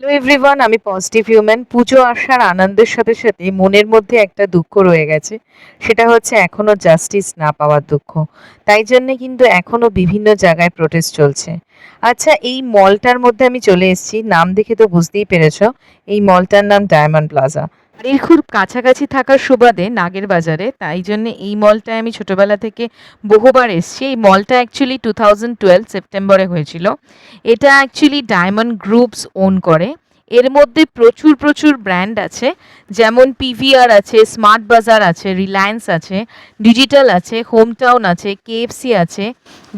Hello everyone আমি positive human পুজো আসার আনন্দের সাথে সাথে মনের মধ্যে একটা দুঃখ রয়ে গেছে। সেটা হচ্ছে এখনও জাস্টিস না পাওয়ার দুঃখ। তাই জন্যে কিন্তু এখনও বিভিন্ন জায়গায় প্রোটেস্ট চলছে। আচ্ছা এই মলটার মধ্যে আমি চলে এসেছি। নাম দেখে তো বুঝতেই পেরেছ। এই মলটার নাম ডায়মন্ড প্লাজা বাড়ির খুব কাছাকাছি থাকার সুবাদে নাগের বাজারে, তাই জন্য এই মলটায় আমি ছোটবেলা থেকে বহুবার এসেছি। এই মলটা অ্যাকচুয়ালি টু থাউজেন্ড টুয়েলভ সেপ্টেম্বরে হয়েছিল। এটা অ্যাকচুয়ালি ডায়মন্ড গ্রুপস ওন করে। এর মধ্যে প্রচুর প্রচুর ব্র্যান্ড আছে। যেমন পিভিআর আছে স্মার্ট বাজার আছে রিলায়েন্স আছে ডিজিটাল আছে হোমটাউন আছে কেএফসি আছে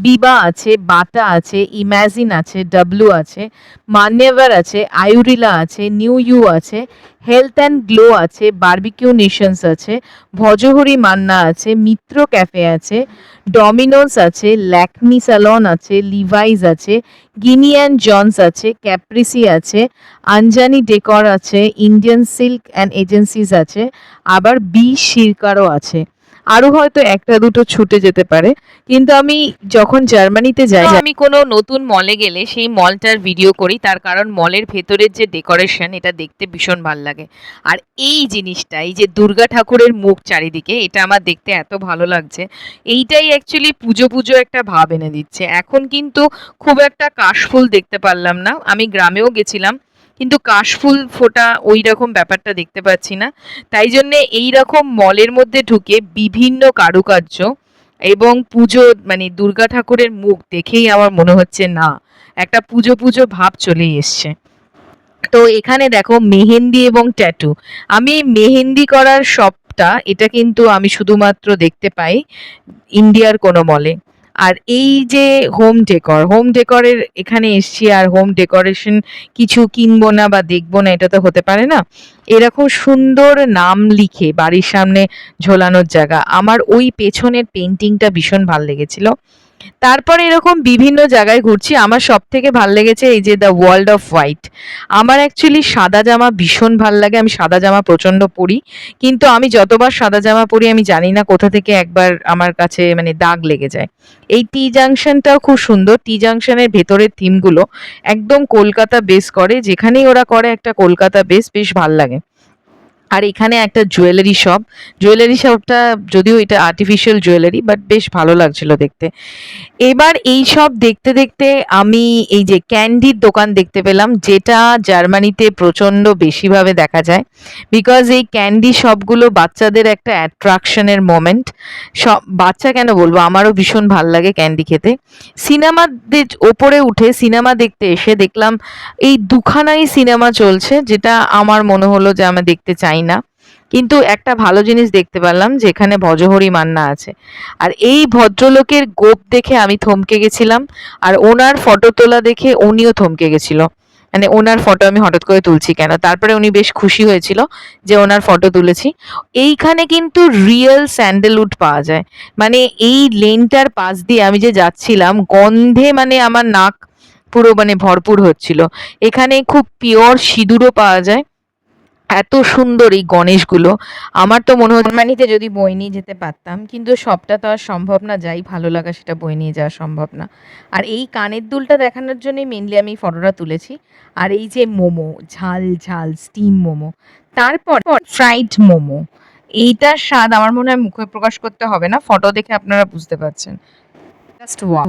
বিবা আছে বাটা আছে ইম্যাজিন আছে ডাব্লু আছে মান্যেভার আছে আয়ুরিলা আছে নিউ ইউ আছে। হেলথ অ্যান্ড গ্লো আছে বার্বিকিউ নেশনস আছে ভজহরি মান্না আছে মিত্র ক্যাফে আছে ডমিনোস আছে ল্যাকমি স্যালন আছে লিভাইজ আছে গিনি অ্যান্ড জনস আছে ক্যাপ্রিসি আছে আঞ্জানি ডেকর আছে ইন্ডিয়ান সিল্ক অ্যান্ড এজেন্সিস আছে, আবার বি শিরকারও আছে। আরও হয়তো একটা দুটো ছুটে যেতে পারে। কিন্তু আমি যখন জার্মানিতে যাই আমি কোনো নতুন মলে গেলে সেই মলটার ভিডিও করি, তার কারণ মলের ভেতরের যে ডেকোরেশন, এটা দেখতে ভীষণ ভালো লাগে। আর এই জিনিসটা, এই যে দুর্গা ঠাকুরের মুখ চারিদিকে, এটা আমার দেখতে এত ভালো লাগছে। এইটাই অ্যাকচুয়ালি পুজো পুজো একটা ভাব এনে দিচ্ছে। এখন কিন্তু খুব একটা কাশফুল দেখতে পারলাম না। আমি গ্রামেও গেছিলাম কিন্তু কাশফুল ফোটা ওই রকম ব্যাপারটা দেখতে পাচ্ছি না। তাই জন্যে এই রকম মলের মধ্যে ঢুকে বিভিন্ন কারুকার্য এবং পুজো মানে দুর্গা ঠাকুরের মুখ দেখেই আমার মনে হচ্ছে, না, একটা পুজো পুজো ভাব চলেই এসছে। তো এখানে দেখো মেহেন্দি এবং ট্যাটু। আমি মেহেন্দি করার শপটা এটা কিন্তু আমি শুধুমাত্র দেখতে পাই ইন্ডিয়ার কোনো মলে। আর এই যে হোম ডেকর হোম ডেকরের এখানে এসছি আর হোম ডেকোরেশন কিছু কিনবো না বা দেখব না, এটা তো হতে পারে না। এরকম সুন্দর নাম লিখে বাড়ির সামনে ঝোলানোর জায়গা। আমার ওই পেছনের পেন্টিংটা ভীষণ ভালো লেগেছিল। তারপরে এরকম বিভিন্ন জায়গায় ঘুরছি। আমার সব থেকে ভালো লেগেছে এই যে দ্য ওয়ার্ল্ড অফ হোয়াইট আমার অ্যাকচুয়ালি সাদা জামা ভীষণ ভালো লাগে। আমি সাদা জামা প্রচণ্ড পরি। কিন্তু আমি যতবার সাদা জামা পরি, আমি জানি না কোথা থেকে একবার আমার কাছে মানে দাগ লেগে যায়। এই টি জাংশনটাও খুব সুন্দর। টি জাংশনের ভেতরের থিমগুলো একদম কলকাতা বেস করে। যেখানেই ওরা করে একটা কলকাতা বেস বেশ ভালো লাগে। আর এখানে একটা জুয়েলারি শপ জুয়েলারি শপটা যদিও এটা আর্টিফিশিয়াল জুয়েলারি বাট বেশ ভালো লাগছিল দেখতে। এবার এই সব দেখতে দেখতে আমি এই যে ক্যান্ডির দোকান দেখতে পেলাম, যেটা জার্মানিতে প্রচণ্ড বেশিভাবে দেখা যায়। বিকজ এই ক্যান্ডি শপগুলো বাচ্চাদের একটা অ্যাট্রাকশনের মোমেন্ট সব, বাচ্চা কেন বলব? আমারও ভীষণ ভালো লাগে ক্যান্ডি খেতে। সিনেমার ওপরে উঠে সিনেমা দেখতে এসে দেখলাম, এই দুখানাই সিনেমা চলছে, যেটা আমার মনে হলো যে আমি দেখতে চাই না কিন্তু একটা ভালো জিনিস দেখতে পেলাম যেখানে ভজহরি মান্না আছে। আর এই ভদ্রলোকের গোপ দেখে আমি থমকে গেছিলাম, আর ওনার ফটো তোলা দেখে উনিও থমকে গেছিল। মানে ওনার ফটো আমি হঠাৎ করে তুলছি কেন? তারপরে উনি বেশ খুশি হয়েছিল যে ওনার ফটো তুলেছি। এইখানে কিন্তু রিয়েল স্যান্ডেলউড পাওয়া যায়। মানে এই লেনটার পাশ দিয়ে আমি যে যাচ্ছিলাম, গন্ধে মানে আমার নাক পুরো মানে ভরপুর হচ্ছিল। এখানে খুব পিওর সিঁদুরও পাওয়া যায়। এত সুন্দর এই গণেশগুলো। আমার তো মনে হয় জার্মানিতে যদি বই নিয়ে যেতে পারতাম কিন্তু সবটা তো আর সম্ভব না যাই ভালো লাগা সেটা বই নিয়ে যাওয়া সম্ভব না। আর এই কানের দুলটা দেখানোর জন্যই মেনলি আমি ফটোটা তুলেছি। আর এই যে মোমো ঝাল ঝাল স্টিম মোমো তারপর ফ্রাইড মোমো এইটার স্বাদ আমার মনে হয় মুখে প্রকাশ করতে হবে না ফটো দেখে আপনারা বুঝতে পারছেন। জাস্ট ওয়া